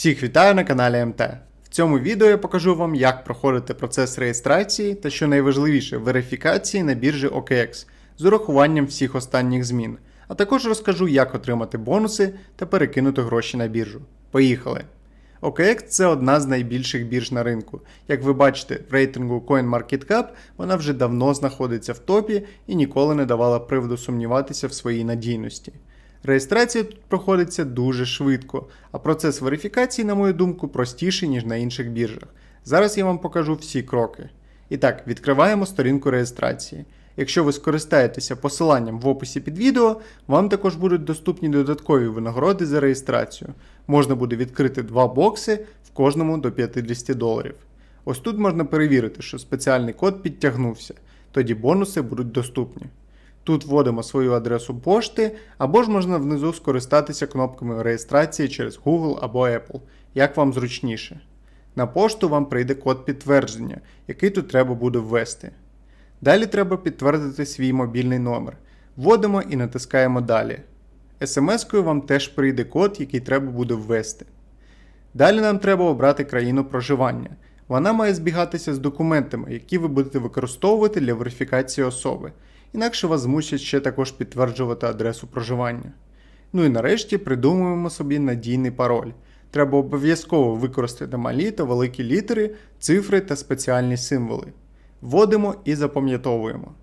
Всіх вітаю на каналі МТ. В цьому відео я покажу вам, як проходити процес реєстрації та, що найважливіше, верифікації на біржі OKX з урахуванням всіх останніх змін, а також розкажу, як отримати бонуси та перекинути гроші на біржу. Поїхали! OKX це одна з найбільших бірж на ринку. Як ви бачите, в рейтингу CoinMarketCap вона вже давно знаходиться в топі і ніколи не давала приводу сумніватися в своїй надійності. Реєстрація тут проходиться дуже швидко, а процес верифікації, на мою думку, простіший, ніж на інших біржах. Зараз я вам покажу всі кроки. І так, відкриваємо сторінку реєстрації. Якщо ви скористаєтеся посиланням в описі під відео, вам також будуть доступні додаткові винагороди за реєстрацію. Можна буде відкрити два бокси в кожному до 50 доларів. Ось тут можна перевірити, що спеціальний код підтягнувся, тоді бонуси будуть доступні. Тут вводимо свою адресу пошти, або ж можна внизу скористатися кнопками реєстрації через Google або Apple, як вам зручніше. На пошту вам прийде код підтвердження, який тут треба буде ввести. Далі треба підтвердити свій мобільний номер. Вводимо і натискаємо Далі. SMS-кою вам теж прийде код, який треба буде ввести. Далі нам треба обрати країну проживання. Вона має збігатися з документами, які ви будете використовувати для верифікації особи, інакше вас змусять ще також підтверджувати адресу проживання. Ну і нарешті придумуємо собі надійний пароль. Треба обов'язково використати малі та великі літери, цифри та спеціальні символи. Вводимо і запам'ятовуємо.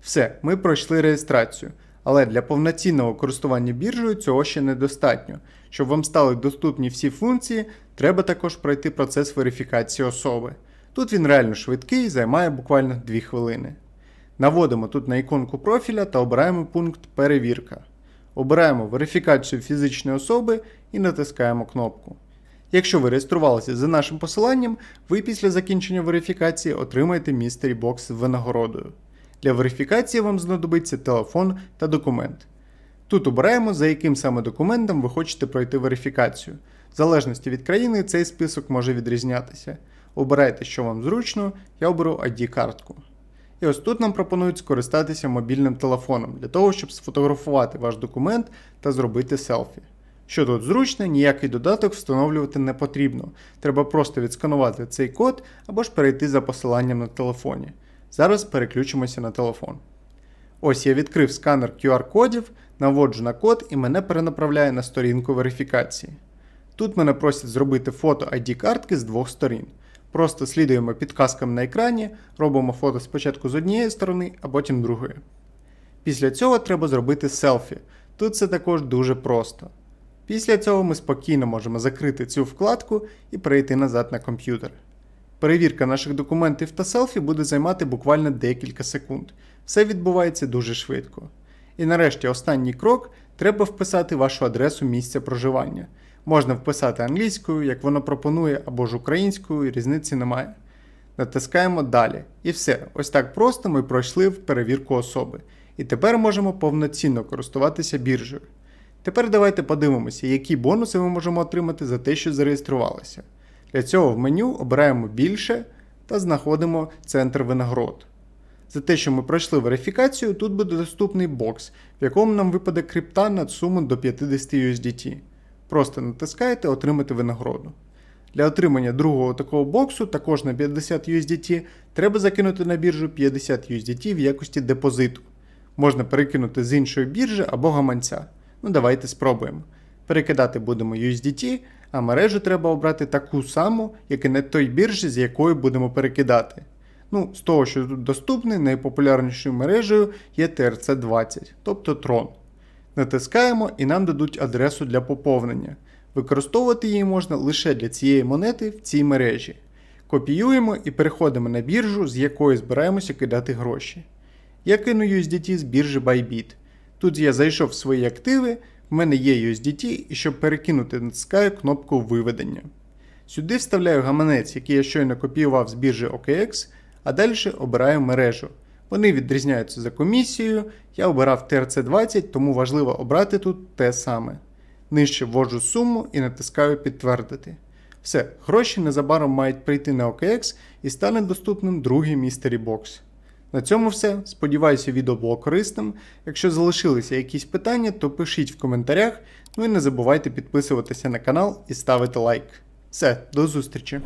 Все, ми пройшли реєстрацію, але для повноцінного користування біржею цього ще недостатньо. Щоб вам стали доступні всі функції, треба також пройти процес верифікації особи. Тут він реально швидкий, займає буквально 2 хвилини. Наводимо тут на іконку профіля та обираємо пункт Перевірка. Обираємо верифікацію фізичної особи і натискаємо кнопку. Якщо ви реєструвалися за нашим посиланням, ви після закінчення верифікації отримаєте містері бокс з винагородою. Для верифікації вам знадобиться телефон та документ. Тут обираємо, за яким саме документом ви хочете пройти верифікацію. В залежності від країни цей список може відрізнятися. Обирайте, що вам зручно, я оберу ID-картку. І ось тут нам пропонують скористатися мобільним телефоном для того, щоб сфотографувати ваш документ та зробити селфі. Що тут зручно, ніякий додаток встановлювати не потрібно. Треба просто відсканувати цей код або ж перейти за посиланням на телефоні. Зараз переключимося на телефон. Ось я відкрив сканер QR-кодів, наводжу на код і мене перенаправляє на сторінку верифікації. Тут мене просять зробити фото ID-картки з двох сторін. Просто слідуємо підказкам на екрані, робимо фото спочатку з однієї сторони, а потім другої. Після цього треба зробити селфі. Тут це також дуже просто. Після цього ми спокійно можемо закрити цю вкладку і перейти назад на комп'ютер. Перевірка наших документів та селфі буде займати буквально декілька секунд. Все відбувається дуже швидко. І нарешті останній крок треба вписати вашу адресу місця проживання. Можна вписати англійською, як воно пропонує, або ж українською, різниці немає. Натискаємо далі. І все. Ось так просто ми пройшли в перевірку особи. І тепер можемо повноцінно користуватися біржею. Тепер давайте подивимося, які бонуси ми можемо отримати за те, що зареєструвалися. Для цього в меню обираємо більше та знаходимо центр винагород. За те, що ми пройшли верифікацію, тут буде доступний бокс, в якому нам випаде крипта на суму до 50 USDT. Просто натискаєте Отримати винагороду. Для отримання другого такого боксу, також на 50 USDT, треба закинути на біржу 50 USDT в якості депозиту. Можна перекинути з іншої біржі або гаманця. Ну давайте спробуємо. Перекидати будемо USDT, а мережу треба обрати таку саму, як і на той біржі, з якої будемо перекидати. Ну, з того, що тут доступне, найпопулярнішою мережею є TRC20, тобто Tron. Натискаємо і нам дадуть адресу для поповнення. Використовувати її можна лише для цієї монети в цій мережі. Копіюємо і переходимо на біржу, з якої збираємося кидати гроші. Я кину USDT з біржі Bybit. Тут я зайшов в свої активи, в мене є USDT, і щоб перекинути, натискаю кнопку виведення. Сюди вставляю гаманець, який я щойно копіював з біржі OKX, а далі обираю мережу. Вони відрізняються за комісією, я обирав TRC20, тому важливо обрати тут те саме. Нижче ввожу суму і натискаю підтвердити. Все, гроші незабаром мають прийти на OKX і стане доступним другий містері бокс. На цьому все. Сподіваюся, відео було корисним. Якщо залишилися якісь питання, то пишіть в коментарях. Ну і не забувайте підписуватися на канал і ставити лайк. Все, до зустрічі.